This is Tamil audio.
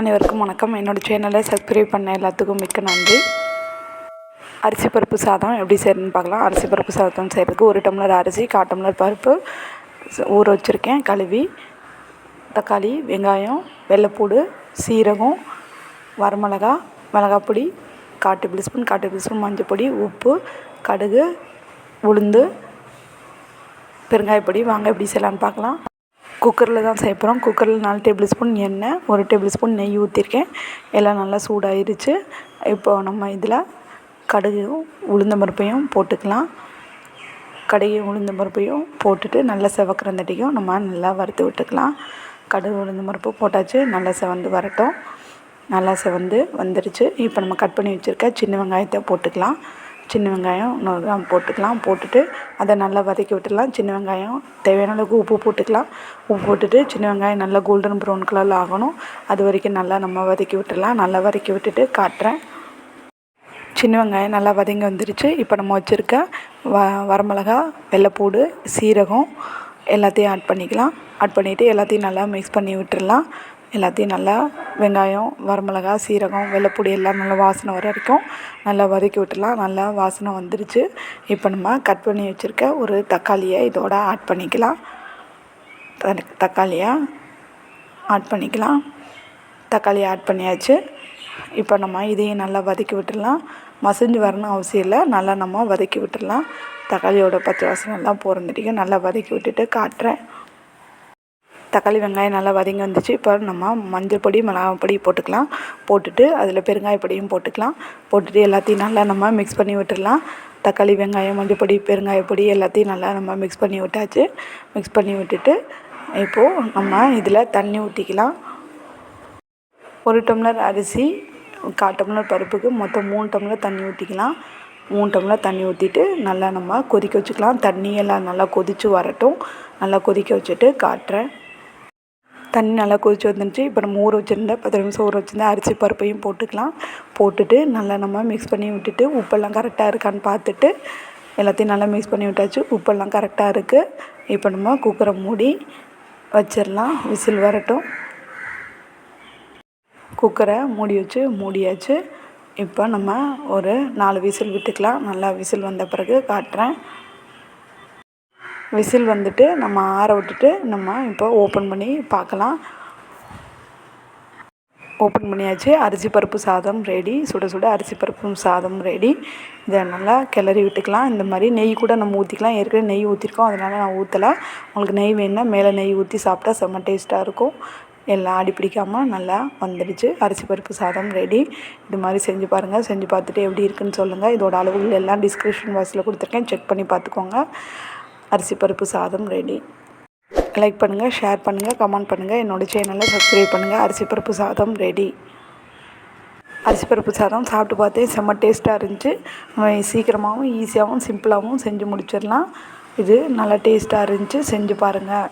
அனைவருக்கும் வணக்கம். என்னோடய சேனலை சப்ஸ்கிரைப் பண்ண எல்லாத்துக்கும் மிக்க நன்றி. அரிசி பருப்பு சாதம் எப்படி செய்யறதுன்னு பார்க்கலாம். அரிசி பருப்பு சாதம் செய்கிறதுக்கு ஒரு டம்ளர் அரிசி கால் டம்ளர் பருப்பு ஊற வச்சுருக்கேன். கழுவி தக்காளி வெங்காயம் வெள்ளைப்பூடு சீரகம் வரமிளகா மிளகாப்பொடி கால் டேபிள் ஸ்பூன் கால் டேபிள் ஸ்பூன் மஞ்சள் பொடி உப்பு கடுகு உளுந்து பெருங்காயப்பொடி வாங்க எப்படி செய்யலான்னு பார்க்கலாம். குக்கரில் தான் செய்ய போகிறோம். குக்கரில் நாலு டேபிள் ஸ்பூன் எண்ணெய் ஒரு டேபிள் ஸ்பூன் நெய் ஊற்றிருக்கேன். எல்லாம் நல்லா சூடாயிருச்சு. இப்போ நம்ம இதில் கடுகும் உளுந்த பருப்பையும் போட்டுக்கலாம். கடுகையும் உளுந்த பருப்பையும் போட்டுட்டு நல்லா செவக்கிறந்தட்டிக்கும் நம்ம நல்லா வறுத்து விட்டுக்கலாம். கடுகு உளுந்த பருப்பு போட்டாச்சு. நல்லா செவந்து வரட்டும். நல்லா செவந்து வந்துருச்சு. இப்போ நம்ம கட் பண்ணி வச்சுருக்க சின்ன வெங்காயத்தை போட்டுக்கலாம். சின்ன வெங்காயம் நூறு கிராம் போட்டுக்கலாம். போட்டுட்டு அதை நல்லா வதக்கி விட்டுடலாம். சின்ன வெங்காயம் தேவையான அளவுக்கு உப்பு போட்டுக்கலாம். உப்பு போட்டுட்டு சின்ன வெங்காயம் நல்லா கோல்டன் ப்ரௌன் கலரில் ஆகணும். அது வரைக்கும் நல்லா நம்ம வதக்கி விட்டுடலாம். நல்லா வதக்கி விட்டுட்டு காட்டுறேன். சின்ன வெங்காயம் நல்லா வதங்கி வந்துருச்சு. இப்போ நம்ம வச்சுருக்க வ வரமிளகா வெள்ளைப்பூடு சீரகம் எல்லாத்தையும் ஆட் பண்ணிக்கலாம். ஆட் பண்ணிவிட்டு எல்லாத்தையும் நல்லா மிக்ஸ் பண்ணி விட்டுடலாம். எல்லாத்தையும் நல்லா வெங்காயம் வரமிளகா சீரகம் வெள்ளைப்பூடி எல்லாம் நல்லா வாசனை வர வரைக்கும் நல்லா வதக்கி விட்டுலாம் நல்லா வாசனை வந்துருச்சு. இப்போ நம்ம கட் பண்ணி வச்சுருக்க ஒரு தக்காளியை இதோட ஆட் பண்ணிக்கலாம். த- தக்காளியை ஆட் பண்ணிக்கலாம். தக்காளி ஆட் பண்ணியாச்சு. இப்போ நம்ம இதையும் நல்லா வதக்கி விட்டுடலாம். மசிஞ்சு வரணும் அவசியம் இல்லை. நல்லா நம்ம வதக்கி விட்டுடலாம். தக்காளியோட பச்சை வாசனை எல்லாம் போகிறதுக்கு நல்லா வதக்கி விட்டுட்டு காட்டுறேன். தக்காளி வெங்காயம் நல்லா வதங்கி வந்துச்சு. இப்போ நம்ம மஞ்சள் பொடி மிளகாய் பொடி போட்டுக்கலாம். போட்டுட்டு அதில் பெருங்காய பொடியும் போட்டுக்கலாம். போட்டுட்டு எல்லாத்தையும் நல்லா நம்ம மிக்ஸ் பண்ணி விட்டுடலாம். தக்காளி வெங்காயம் மஞ்சள் பொடி பெருங்காய பொடி எல்லாத்தையும் நல்லா நம்ம மிக்ஸ் பண்ணி விட்டாச்சு. மிக்ஸ் பண்ணி விட்டுட்டு இப்போது நம்ம இதில் தண்ணி ஊற்றிக்கலாம் ஒரு டம்ளர் அரிசி கால் டம்ளர் பருப்புக்கு மொத்தம் மூணு டம்ளர் தண்ணி ஊற்றிக்கலாம் மூணு டம்ளர் தண்ணி ஊற்றிட்டு நல்லா நம்ம கொதிக்க வச்சுக்கலாம். தண்ணியெல்லாம் நல்லா கொதித்து வரட்டும். நல்லா கொதிக்க வச்சுட்டு காட்டுறேன். தண்ணி நல்லா கொதிச்சு வந்துருச்சு. இப்போ நம்ம ஊற வச்சுருந்த பத்து நிமிஷம் ஊற வச்சுருந்த அரிசி பருப்பையும் போட்டுக்கலாம். போட்டுட்டு நல்லா நம்ம மிக்ஸ் பண்ணி விட்டுட்டு உப்பெல்லாம் கரெக்டாக இருக்கான்னு பார்த்துட்டு எல்லாத்தையும் நல்லா மிக்ஸ் பண்ணி விட்டாச்சு. உப்பெல்லாம் கரெக்டாக இருக்குது இப்போ நம்ம குக்கரை மூடி வச்சிடலாம். விசில் வரட்டும். குக்கரை மூடி வச்சு மூடியாச்சு. இப்போ நம்ம ஒரு நாலு விசில் விட்டுக்கலாம். நல்லா விசில் வந்த பிறகு காட்டுறேன். விசில் வந்துட்டு நம்ம ஆற விட்டுட்டு நம்ம இப்போ ஓப்பன் பண்ணி பார்க்கலாம். ஓப்பன் பண்ணியாச்சு. அரிசி பருப்பு சாதம் ரெடி சுட சுட அரிசி பருப்பு சாதம் ரெடி இதை நல்லா கிளறி விட்டுக்கலாம். இந்த மாதிரி நெய் கூட நம்ம ஊற்றிக்கலாம் ஏற்கனவே நெய் ஊற்றிருக்கோம் அதனால் நான் ஊற்றலை உங்களுக்கு நெய் வேணுன்னா மேலே நெய் ஊற்றி சாப்பிட்டா செம்ம டேஸ்ட்டாக இருக்கும். எல்லாம் அடி பிடிக்காமல் நல்லா வந்துடுச்சு. அரிசி பருப்பு சாதம் ரெடி இது மாதிரி செஞ்சு பாருங்கள் செஞ்சு பார்த்துட்டு எப்படி இருக்குன்னு சொல்லுங்கள் இதோட அளவுகள் எல்லாம் டிஸ்கிரிப்ஷன் பாக்ஸில் கொடுத்துருக்கேன். செக் பண்ணி பார்த்துக்கோங்க. அரிசி பருப்பு சாதம் ரெடி லைக் பண்ணுங்கள் ஷேர் பண்ணுங்கள் கமெண்ட் பண்ணுங்கள் என்னோடய சேனலை சப்ஸ்கிரைப் பண்ணுங்கள் அரிசி பருப்பு சாதம் ரெடி அரிசி பருப்பு சாதம் சாப்பிட்டு பார்த்தேன் செம்ம டேஸ்ட்டாக இருந்துச்சு. நம்ம சீக்கிரமாகவும் ஈஸியாகவும் சிம்பிளாகவும் செஞ்சு முடிச்சிடலாம். இது நல்லா டேஸ்ட்டாக இருந்துச்சு. செஞ்சு பாருங்கள்